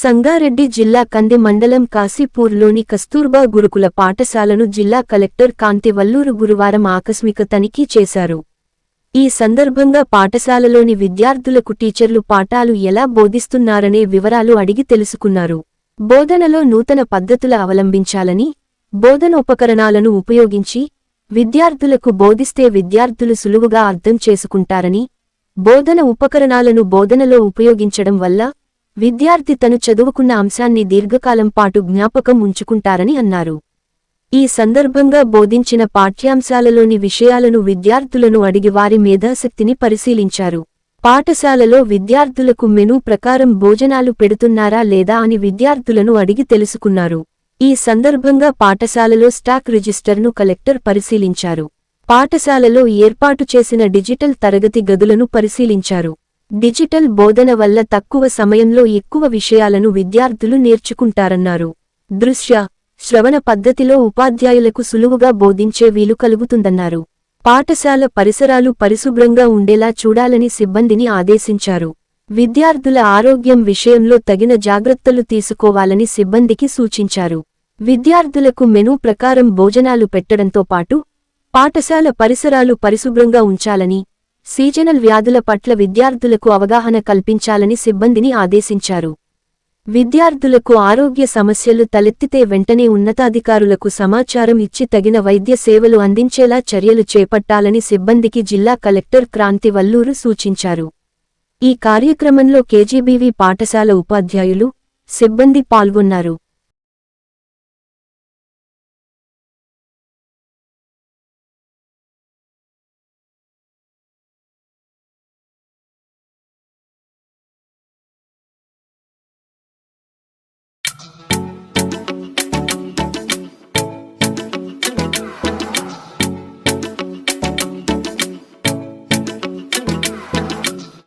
సంగారెడ్డి జిల్లా కంది మండలం కాశీపూర్లోని కస్తూర్బా గురుకుల పాఠశాలను జిల్లా కలెక్టర్ కాంతి వల్లూరు గురువారం ఆకస్మిక తనిఖీ చేశారు. ఈ సందర్భంగా పాఠశాలలోని విద్యార్థులకు టీచర్లు పాఠాలు ఎలా బోధిస్తున్నారనే వివరాలు అడిగి తెలుసుకున్నారు. బోధనలో నూతన పద్ధతుల అవలంబించాలని బోధన ఉపకరణాలను ఉపయోగించి విద్యార్థులకు బోధిస్తే విద్యార్థులు సులువుగా అర్థం చేసుకుంటారని బోధన ఉపకరణాలను బోధనలో ఉపయోగించడం వల్ల విద్యార్థి తను చదువుకున్న అంశాన్ని దీర్ఘకాలం పాటు జ్ఞాపకం ఉంచుకుంటారని అన్నారు. ఈ సందర్భంగా బోధించిన పాఠ్యాంశాలలోని విషయాలను విద్యార్థులను అడిగి వారి మేధాశక్తిని పరిశీలించారు. పాఠశాలలో విద్యార్థులకు మెనూ ప్రకారం భోజనాలు పెడుతున్నారా లేదా అని విద్యార్థులను అడిగి తెలుసుకున్నారు. ఈ సందర్భంగా పాఠశాలలో స్టాక్ రిజిస్టర్ను కలెక్టర్ పరిశీలించారు. పాఠశాలలో ఏర్పాటు చేసిన డిజిటల్ తరగతి గదులను పరిశీలించారు. డిజిటల్ బోధన వల్ల తక్కువ సమయంలో ఎక్కువ విషయాలను విద్యార్థులు నేర్చుకుంటారన్నారు. దృశ్య శ్రవణ పద్ధతిలో ఉపాధ్యాయులకు సులువుగా బోధించే వీలు కలుగుతుందన్నారు. పాఠశాల పరిసరాలు పరిశుభ్రంగా ఉండేలా చూడాలని సిబ్బందిని ఆదేశించారు. విద్యార్థుల ఆరోగ్యం విషయంలో తగిన జాగ్రత్తలు తీసుకోవాలని సిబ్బందికి సూచించారు. విద్యార్థులకు మెనూ ప్రకారం భోజనాలు పెట్టడంతో పాటు పాఠశాల పరిసరాలు పరిశుభ్రంగా ఉంచాలని సీజనల్ వ్యాధుల పట్ల విద్యార్థులకు అవగాహన కల్పించాలని సిబ్బందిని ఆదేశించారు. విద్యార్థులకు ఆరోగ్య సమస్యలు తలెత్తితే వెంటనే ఉన్నతాధికారులకు సమాచారం ఇచ్చి తగిన వైద్య సేవలు అందించేలా చర్యలు చేపట్టాలని సిబ్బందికి జిల్లా కలెక్టర్ క్రాంతి వల్లూరు సూచించారు. ఈ కార్యక్రమంలో కేజీబీవీ పాఠశాల ఉపాధ్యాయులు సిబ్బంది పాల్గొన్నారు.